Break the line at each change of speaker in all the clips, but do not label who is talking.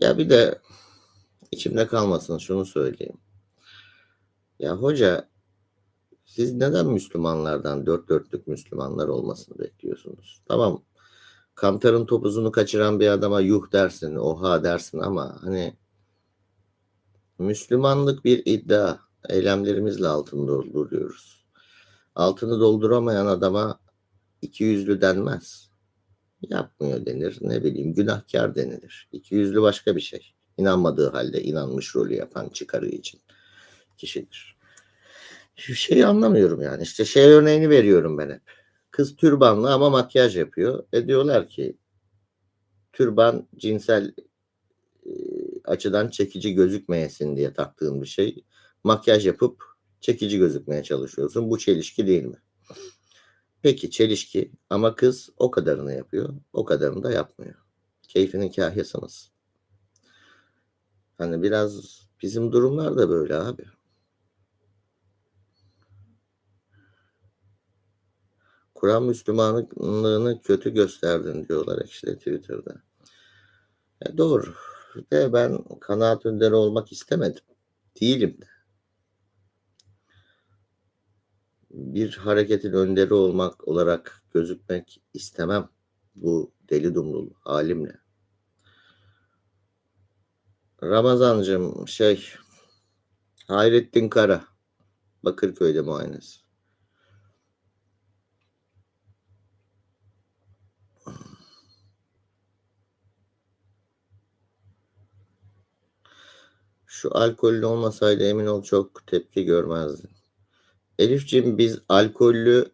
Ya bir de içimde kalmasın şunu söyleyeyim. Ya hoca siz neden Müslümanlardan dört dörtlük Müslümanlar olmasını bekliyorsunuz? Tamam Kantar'ın topuzunu kaçıran bir adama yuh dersin, oha dersin ama hani Müslümanlık bir iddia. Eylemlerimizle altını dolduruyoruz. Altını dolduramayan adama iki yüzlü denmez. Yapmıyor denir. Ne bileyim günahkar denilir. İki yüzlü başka bir şey. İnanmadığı halde inanmış rolü yapan çıkarı için kişidir. Şu şeyi anlamıyorum yani. İşte şey örneğini veriyorum ben hep. Kız türbanlı ama makyaj yapıyor. E diyorlar ki türban cinsel e, açıdan çekici gözükmeyesin diye taktığın bir şey. Makyaj yapıp çekici gözükmeye çalışıyorsun. Bu çelişki değil mi? Peki çelişki ama kız o kadarını yapıyor. O kadarını da yapmıyor. Keyfinin kahyasınız. Hani biraz bizim durumlar da böyle abi. Kur'an Müslümanlığını kötü gösterdin diyorlar işte Twitter'da. E doğru. De ben kanaat önderi olmak istemedim. Değilim de. Bir hareketin önderi olmak olarak gözükmek istemem. Bu deli dumrul halimle. Ramazancım şey Hayrettin Kara Bakırköy'de muayenesi. Şu alkollü olmasaydı emin ol çok tepki görmezdin. Elifciğim biz alkollü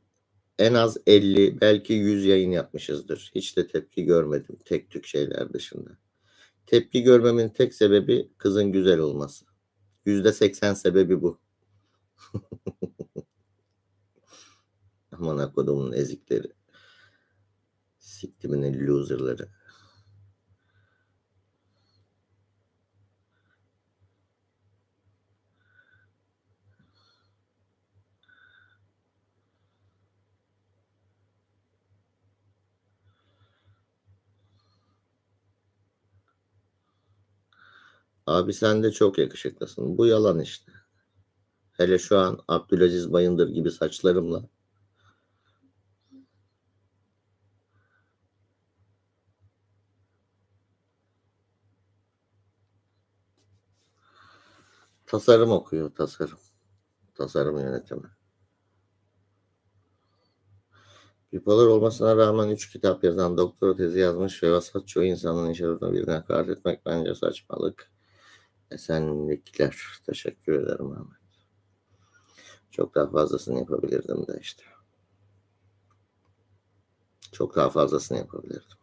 en az 50 belki 100 yayın yapmışızdır. Hiç de tepki görmedim tek tük şeyler dışında. Tepki görmemin tek sebebi kızın güzel olması. Yüzde seksen sebebi bu. Aman akodumun ezikleri. Siktiminin loserları. Abi sen de çok yakışıklısın. Bu yalan işte. Hele şu an Abdülaziz Bayındır gibi saçlarımla. Tasarım okuyor, tasarım. Tasarım yönetimi. Bipolar olmasına rağmen 3 kitap yazan doktora tezi yazmış ve vasat çoğu insanın inşaatına birine hakaret etmek bence saçmalık. Esenlikler. Teşekkür ederim Ahmet. Çok daha fazlasını yapabilirdim de işte. Çok daha fazlasını yapabilirdim.